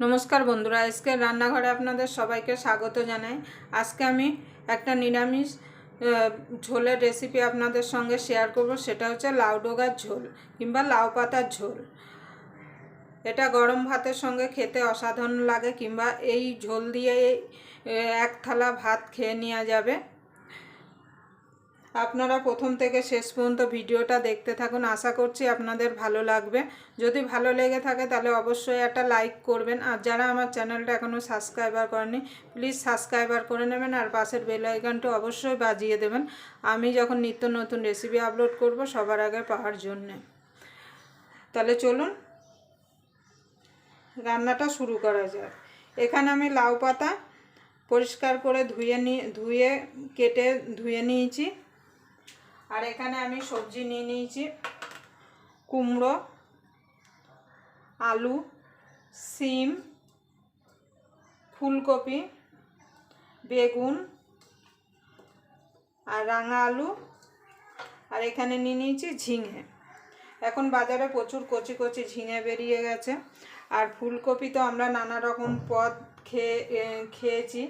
নমস্কার বন্ধুরা, আজকে রান্নাঘরে আপনাদের সবাইকে স্বাগত জানাই। আজকে আমি একটা নিরামিষ ঝোলের রেসিপি আপনাদের সঙ্গে শেয়ার করব, সেটা হচ্ছে লাউ ডোগার ঝোল কিংবা লাউ পাতার ঝোল। এটা গরম ভাতের সঙ্গে খেতে অসাধারণ লাগে কিংবা এই ঝোল দিয়ে এক থালা ভাত খেয়ে নেওয়া যাবে। আপনারা প্রথম থেকে শেষ পর্যন্ত ভিডিওটা দেখতে থাকুন। আশা করছি আপনাদের ভালো লাগবে। যদি ভালো লেগে থাকে তাহলে অবশ্যই একটা লাইক করবেন। আর যারা আমার চ্যানেলটা এখনও সাবস্ক্রাইবার করেনি প্লিজ সাবস্ক্রাইবার করে নেবেন আর পাশের বেল অবশ্যই বাজিয়ে দেবেন। আমি যখন নিত্য নতুন রেসিপি আপলোড করব সবার আগে পাওয়ার জন্যে। তাহলে চলুন, রান্নাটা শুরু করা যাক। এখানে আমি লাউ পাতা পরিষ্কার করে ধুয়ে নি, ধুয়ে, কেটে ধুয়ে নিয়েছি। আর এখানে আমি সবজি নিয়ে নিয়েছি। কুমড়ো, আলু, সিম, ফুলকপি, বেগুন আর রাঙা আলু। আর এখানে নিয়ে নিয়েছি ঝিঙে। এখন বাজারে প্রচুর কচি কচি ঝিঙে বেরিয়ে গেছে। আর ফুলকপি তো আমরা নানা রকম পদ খেয়ে খেয়েছি।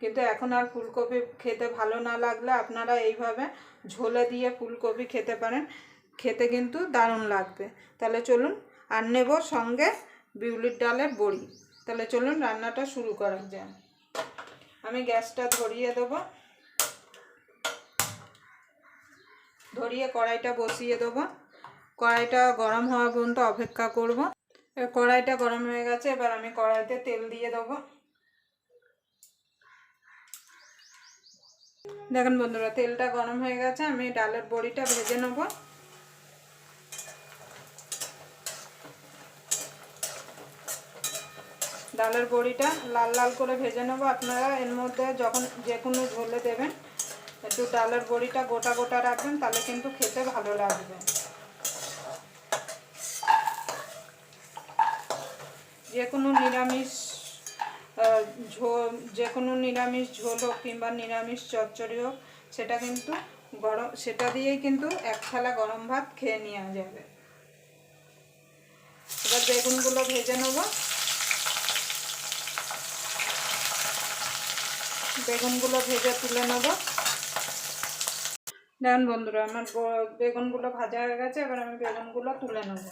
কিন্তু এখন আর ফুলকপি খেতে ভালো না লাগলে আপনারা এইভাবে ঝোলে দিয়ে ফুলকপি খেতে পারেন। খেতে কিন্তু দারুণ লাগবে। তাহলে চলুন আর নেব সঙ্গে বিউলির ডালের বড়ি। তাহলে চলুন রান্নাটা শুরু করা যায় আমি গ্যাসটা ধরিয়ে দেবো। ধরিয়ে কড়াইটা বসিয়ে দেবো। কড়াইটা গরম হওয়া পর্যন্ত অপেক্ষা করব। কড়াইটা গরম হয়ে গেছে। এবার আমি কড়াইতে তেল দিয়ে দেবো। দেখেন বন্ধুরা, তেলটা গরম হয়ে গেছে, আমি ডালের বড়িটা ভেজে নেব। ডালের বড়িটা লাল লাল করে ভেজে নেব। আপনারা এর মধ্যে যখন যে কোনো ঝোলে দেবেন, একটু ডালের বড়িটা গোটা গোটা রাখবেন, তাহলে কিন্তু খেতে ভালো লাগবে। যে কোনো নিরামিষ ঝোল যে কোনো নিরামিষ ঝোল হোক কিংবা নিরামিষ চচ্চড়ি হোক, সেটা কিন্তু গরম, সেটা দিয়েই কিন্তু এক থালা গরম ভাত খেয়ে নেওয়া যাবে। এবার বেগুনগুলো ভেজে নেব। বেগুনগুলো ভেজে তুলে নেব। দেখুন বন্ধুরা, আমার বেগুনগুলো ভাজা হয়ে গেছে, এবার আমি বেগুনগুলো তুলে নেব।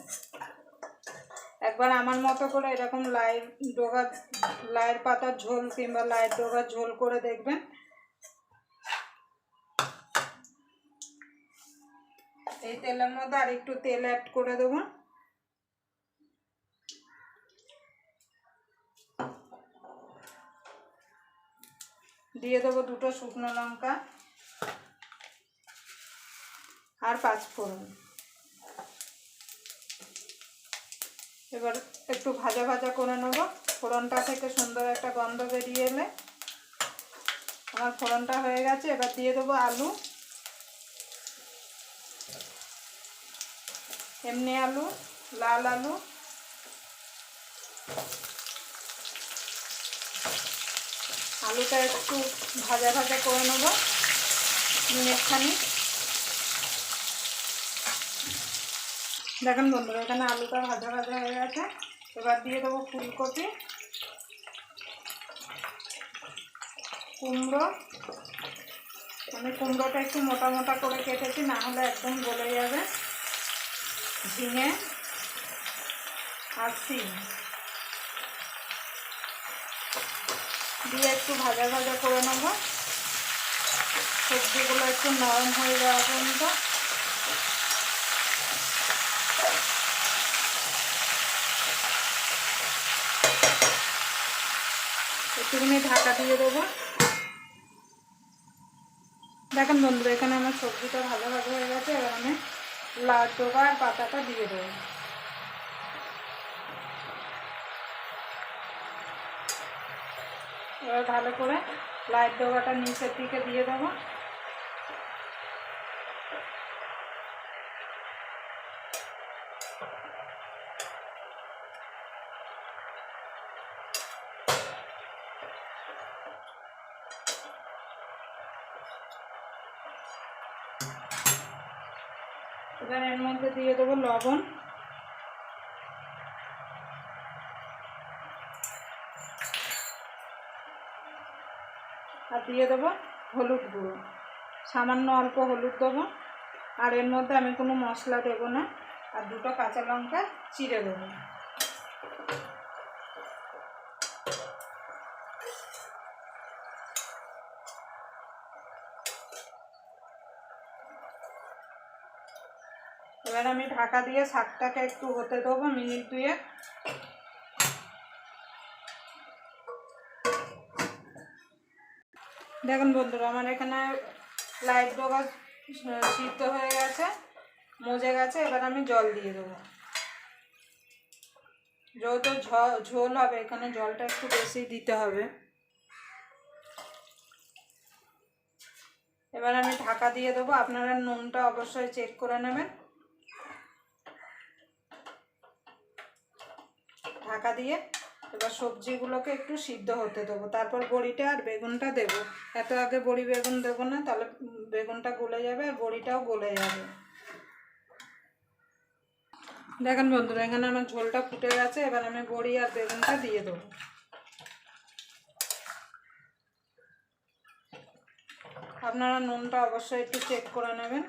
একবার আমার মতো করে এরকম লাই ডোগা লাইয়ের পাতার ঝোল কিংবা লাইয়ের ডোগার ঝোল করে দেখবেন। এই তেলের মধ্যে আর একটু তেল অ্যাড করে দেবো। দিয়ে দেবো দুটো শুকনো লঙ্কা আর পাঁচ এবার একটু ভাজা ভাজা করে নেব। ফোড়নটা থেকে সুন্দর একটা গন্ধ বেরিয়ে এলে আমার ফোড়নটা হয়ে গেছে, এবার দিয়ে দেবো আলু। এমনি আলু, লাল আলু। আলুটা একটু ভাজা ভাজা করে নেব মিনিটখানি দেখেন বন্ধুরা, এখানে আলুটা ভাজা ভাজা হয়ে গেছে। এবার দিয়ে দেবো ফুলকপি, কুমড়ো। আমি কুমড়োটা একটু মোটা মোটা করে কেটেছি, না হলে একদম গলে যাবে। ঝিঙে আর সিম। দিয়ে একটু ভাজা ভাজা করে নেব। সবজিগুলো একটু নরম হয়ে যাওয়া পর্যন্ত। একটুখানি ঢাকা দিয়ে দেবো। দেখেন বন্ধুরা, এখানে আমার সবজিটা ভালো ভালো হয়ে গেছে, এবার আমি লাল আর পাতাটা দিয়ে দেবো। এবার ভালো করে লাইট ডোকাটা নিচের দিকে দিয়ে দেবো। এবার এর মধ্যে দিয়ে দেবো লবণ। আর দিয়ে দেবো হলুদ গুঁড়ো। সামান্য অল্প হলুদ দেবো। আর এর মধ্যে আমি কোনো মশলা দেবো না। আর দুটো কাঁচা লঙ্কা চিড়ে দেবো। এবার আমি ঢাকা দিয়ে শাকটাকে একটু হতে দেবো মিনিট দুয়ে দেখুন বন্ধুরা, আমার এখানে লাইট ডোগা সিদ্ধ হয়ে গেছে, মজে গেছে, এবার আমি জল দিয়ে দেবো। যেহেতু ঝোল হবে, এখানে জলটা একটু বেশি দিতে হবে। এবার আমি ঢাকা দিয়ে দেবো, আপনারা নুনটা অবশ্যই চেক করে নেবেন। ঢাকা দিয়ে এবার সবজিগুলোকে একটু সিদ্ধ হতে দেবো। তারপর বড়িটা আর বেগুনটা দেবো। এত আগে বড়ি বেগুন দেবো না, তাহলে বেগুনটা গলে যাবে আর বড়িটাও গলে যাবে। দেখেন বন্ধুরা, এখানে আমার ঝোলটা ফুটে গেছে, এবার আমি বড়ি আর বেগুনটা দিয়ে দেবো। আপনারা নুনটা অবশ্যই একটু চেক করে নেবেন।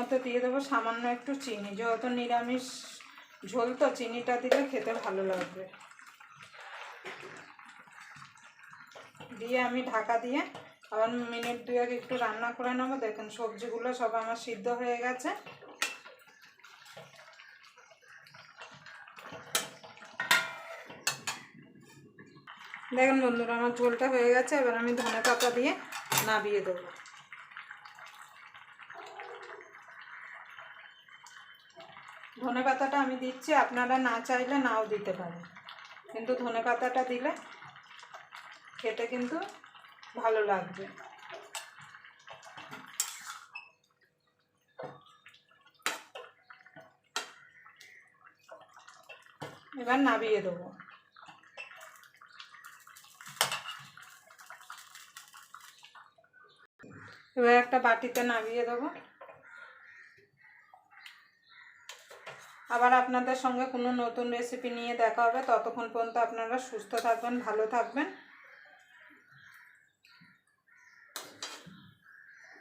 মধ্যে দিয়ে দেবো সামান্য একটু চিনি। যেহেতু নিরামিষ ঝোল, তো চিনিটা দিলে খেতে ভালো লাগবে। দিয়ে আমি ঢাকা দিয়ে আবার মিনিট দুয়েক একটু রান্না করে নেব। দেখুন, সবজিগুলো সব আমার সিদ্ধ হয়ে গেছে। দেখুন বন্ধুরা, আমার ঝোলটা হয়ে গেছে। এবার আমি ধনে পাতা দিয়ে নাবিয়ে দেবো। ধনে পাতাটা আমি দিচ্ছি, আপনারা না চাইলে নাও দিতে পারেন। কিন্তু ধনে পাতাটা দিলে খেতে কিন্তু ভালো লাগবে। এবার নাবিয়ে দেবো। এবার একটা বাটিতে নামিয়ে দেবো। আবার আপনাদের সঙ্গে কোনো নতুন রেসিপি নিয়ে দেখা হবে। ততক্ষণ পর্যন্ত আপনারা সুস্থ থাকবেন, ভালো থাকবেন।